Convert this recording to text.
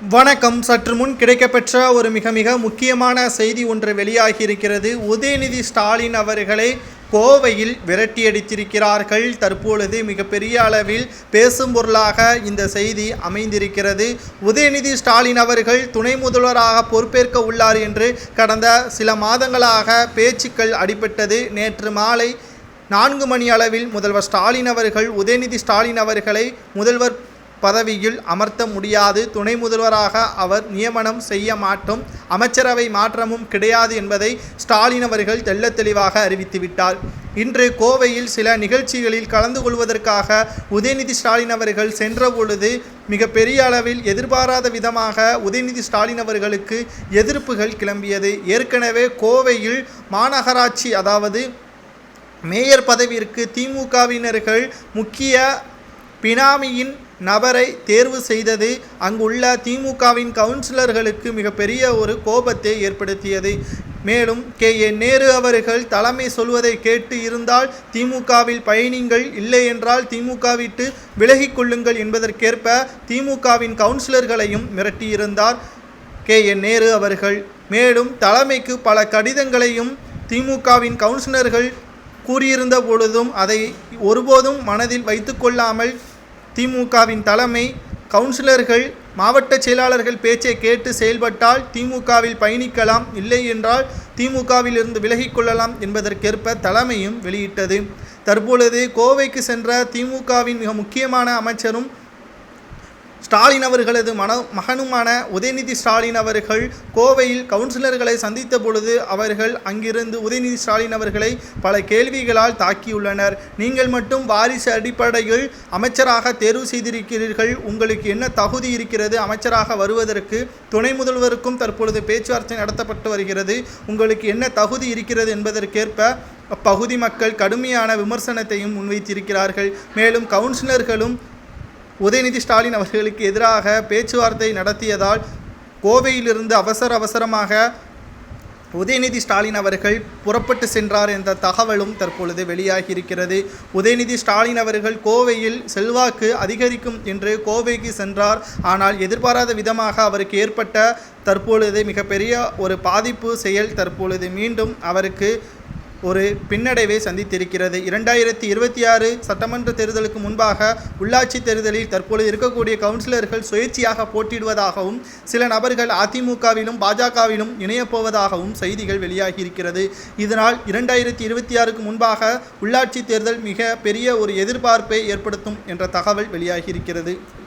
வணக்கம். சற்று முன் கிடைக்கப்பெற்ற ஒரு மிக மிக முக்கியமான செய்தி ஒன்று வெளியாகி இருக்கிறது உதயநிதி ஸ்டாலின் அவர்களை கோவையில் விரட்டியடித்திருக்கிறார்கள். தற்பொழுது மிகப்பெரிய அளவில் பேசும் பொருளாக இந்த செய்தி அமைந்திருக்கிறது. உதயநிதி ஸ்டாலின் அவர்கள் துணை முதல்வராக பொறுப்பேற்க உள்ளார் என்று கடந்த சில மாதங்களாக பேச்சுக்கள் அடிபட்டது. நேற்று மாலை நான்கு மணி அளவில் முதல்வர் ஸ்டாலின் அவர்கள் உதயநிதி ஸ்டாலின் அவர்களை முதல்வர் பதவியில் அமர்த்த முடியாது. துணை முதல்வராக அவர் நியமனம் செய்ய மாட்டோம். அமைச்சரவை மாற்றமும் கிடையாது என்பதை ஸ்டாலின் அவர்கள் தெள்ள தெளிவாக அறிவித்துவிட்டார் இன்று கோவையில் சில நிகழ்ச்சிகளில் கலந்து கொள்வதற்காக உதயநிதி ஸ்டாலின் அவர்கள் சென்ற பொழுது மிக பெரிய அளவில் எதிர்பாராத விதமாக உதயநிதி ஸ்டாலின் அவர்களுக்கு எதிர்ப்புகள் கிளம்பியது. ஏற்கனவே கோவையில் மாநகராட்சி அதாவது மேயர் பதவியிற்கு திமுகவினர்கள் முக்கிய பினாமியின் நபரை தேர்வு செய்தது அங்குள்ள திமுகவின் கவுன்சிலர்களுக்கு மிகப்பெரிய ஒரு கோபத்தை ஏற்படுத்தியது. மேலும் கே. என் நேரு அவர்கள் தலைமை சொல்வதை கேட்டு இருந்தால் திமுகவில் பயணிங்கள் இல்லை என்றால் திமுக விட்டு விலகிக்கொள்ளுங்கள் என்பதற்கேற்ப திமுகவின் கவுன்சிலர்களையும் மிரட்டியிருந்தார் கே. என் நேரு அவர்கள். மேலும் தலைமைக்கு பல கடிதங்களையும் திமுகவின் கவுன்சிலர்கள் கூறியிருந்த பொழுதும் அதை ஒருபோதும் மனதில் வைத்துக்கொள்ளாமல் திமுகவின் தலைமை கவுன்சிலர்கள் மாவட்ட செயலாளர்கள் பேச்சை கேட்டு செயல்பட்டால் திமுகவில் பயணிக்கலாம் இல்லை என்றால் திமுகவில் இருந்து விலகிக் கொள்ளலாம் என்பதற்கேற்ப தலைமையும் வெளியிட்டது. தற்பொழுது கோவைக்கு சென்ற திமுகவின் மிக முக்கியமான அமைச்சரும் ஸ்டாலின் அவர்களது மன மகனுமான உதயநிதி ஸ்டாலின் அவர்கள் கோவையில் கவுன்சிலர்களை சந்தித்த பொழுது அவர்கள் அங்கிருந்து உதயநிதி ஸ்டாலின் அவர்களை பல கேள்விகளால் தாக்கியுள்ளனர். நீங்கள் மட்டும் வாரிசு அடிப்படையில் அமைச்சராக தேர்வு செய்திருக்கிறீர்கள். உங்களுக்கு என்ன தகுதி இருக்கிறது? அமைச்சராக வருவதற்கு துணை முதல்வருக்கும் தற்பொழுது பேச்சுவார்த்தை நடத்தப்பட்டு வருகிறது. உங்களுக்கு என்ன தகுதி இருக்கிறது என்பதற்கேற்ப அப்பகுதி மக்கள் கடுமையான விமர்சனத்தையும் முன்வைத்திருக்கிறார்கள். மேலும் கவுன்சிலர்களும் உதயநிதி ஸ்டாலின் அவர்களுக்கு எதிராக பேச்சுவார்த்தை நடத்தியதால் கோவையிலிருந்து அவசர அவசரமாக உதயநிதி ஸ்டாலின் அவர்கள் புறப்பட்டு சென்றார் என்ற தகவலும் தற்பொழுது வெளியாகி இருக்கிறது உதயநிதி ஸ்டாலின் அவர்கள் கோவையில் செல்வாக்கு அதிகரிக்கும் என்று கோவைக்கு சென்றார். ஆனால் எதிர்பாராத விதமாக அவருக்கு ஏற்பட்ட தற்பொழுது மிகப்பெரிய ஒரு பாதிப்பு செயல் தற்பொழுது மீண்டும் அவருக்கு ஒரு பின்னடைவை சந்தித்திருக்கிறது. இரண்டாயிரத்தி இருபத்தி ஆறு சட்டமன்ற தேர்தலுக்கு முன்பாக உள்ளாட்சி தேர்தலில் தற்பொழுது இருக்கக்கூடிய கவுன்சிலர்கள் சுயேட்சையாக போட்டியிடுவதாகவும் சில நபர்கள் அதிமுகவிலும் பாஜகவிலும் இணையப்போவதாகவும் செய்திகள் வெளியாகி இருக்கிறது இதனால் இரண்டாயிரத்தி இருபத்தி ஆறுக்கு முன்பாக உள்ளாட்சி தேர்தல் மிக பெரிய ஒரு எதிர்பார்ப்பை ஏற்படுத்தும் என்ற தகவல் வெளியாகி இருக்கிறது